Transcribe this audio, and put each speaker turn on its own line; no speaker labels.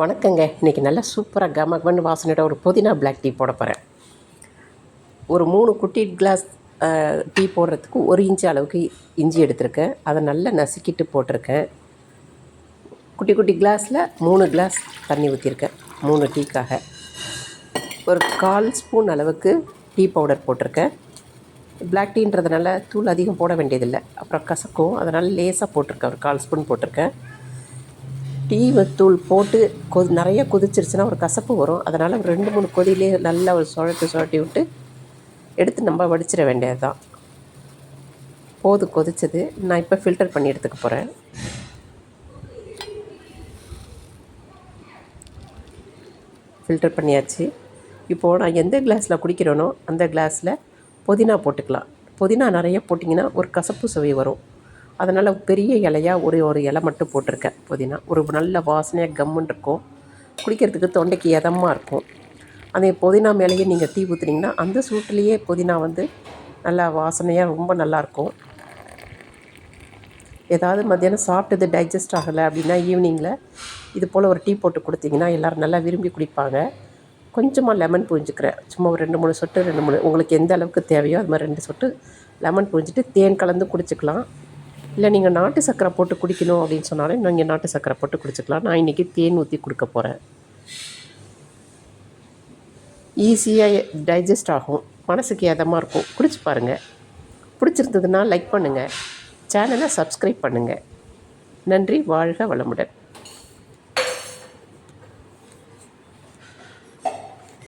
வணக்கங்க. இன்றைக்கி நல்லா சூப்பராக கமகமன்னு வாசனையோட ஒரு புதினா பிளாக் டீ போட போகிறேன் ஒரு மூணு குட்டி கிளாஸ் டீ போடுறதுக்கு ஒரு இன்ச்சு அளவுக்கு இஞ்சி எடுத்திருக்கேன். அதை நல்லா நசுக்கிட்டு போட்டிருக்கேன். குட்டி குட்டி கிளாஸில் மூணு கிளாஸ் தண்ணி ஊற்றிருக்கேன் மூணு டீக்காக ஒரு கால் ஸ்பூன் அளவுக்கு டீ பவுடர் போட்டிருக்கேன். பிளாக் டீன்றதுனால தூள் அதிகம் போட வேண்டியதில்லை. அப்புறம் கசக்கும். அதனால் லேசாக போட்டிருக்கேன். ஒரு கால் ஸ்பூன் போட்டிருக்கேன். டீ தூள் போட்டு கொதி நிறைய கொதிச்சிருச்சுன்னா ஒரு கசப்பு வரும். அதனால் ஒரு ரெண்டு மூணு கொதியிலே நல்லா ஒரு சுழட்டி சுழட்டி விட்டு எடுத்து நம்ம வடிச்சிட வேண்டியது தான் போதும் கொதிச்சது. நான் இப்போ ஃபில்டர் பண்ணி எடுத்துக்க போகிறேன் ஃபில்டர் பண்ணியாச்சு. இப்போது நான் எந்த கிளாஸில் குடிக்கிறேனோ அந்த கிளாஸில் புதினா போட்டுக்கலாம். புதினா நிறைய போட்டிங்கன்னா ஒரு கசப்பு சுவை வரும். அதனால் பெரிய இலையாக ஒரு ஒரு இலை மட்டும் போட்டிருக்கேன் புதினா. ஒரு நல்ல வாசனையாக கம்முன்னு இருக்கும். குடிக்கிறதுக்கு தொண்டைக்கு இதமாக இருக்கும். அந்த புதினா மேலேயே நீங்கள் தீ ஊற்றுனீங்கன்னா அந்த சூட்டிலேயே புதினா வந்து நல்லா வாசனையாக ரொம்ப நல்லாயிருக்கும் ஏதாவது மத்தியானம் சாப்பிட்டது டைஜஸ்ட் ஆகலை அப்படின்னா ஈவினிங்கில் இது போல் ஒரு டீ போட்டு கொடுத்தீங்கன்னா எல்லோரும் நல்லா விரும்பி குடிப்பாங்க. கொஞ்சமாக லெமன் புரிஞ்சுக்கிறேன் சும்மா ஒரு ரெண்டு மூணு சொட்டு ரெண்டு மூணு. உங்களுக்கு எந்த அளவுக்கு தேவையோ அது மாதிரி ரெண்டு சொட்டு லெமன் புரிஞ்சிட்டு தேன் கலந்து குடிச்சிக்கலாம். இல்லை நீங்கள் நாட்டு சர்க்கரை போட்டு குடிக்கணும் அப்படின்னு சொன்னாலும் நீங்கள் நாட்டு சர்க்கரை போட்டு குடிச்சிக்கலாம். நான் இன்றைக்கி தேன் ஊற்றி கொடுக்க போகிறேன் ஈஸியாக டைஜஸ்ட் ஆகும். மனசுக்கு ஏதமாக இருக்கும். குடிச்சு பாருங்கள் பிடிச்சிருந்ததுன்னா லைக் பண்ணுங்கள் சேனலை சப்ஸ்கிரைப் பண்ணுங்கள் நன்றி. வாழ்க வளமுடன்.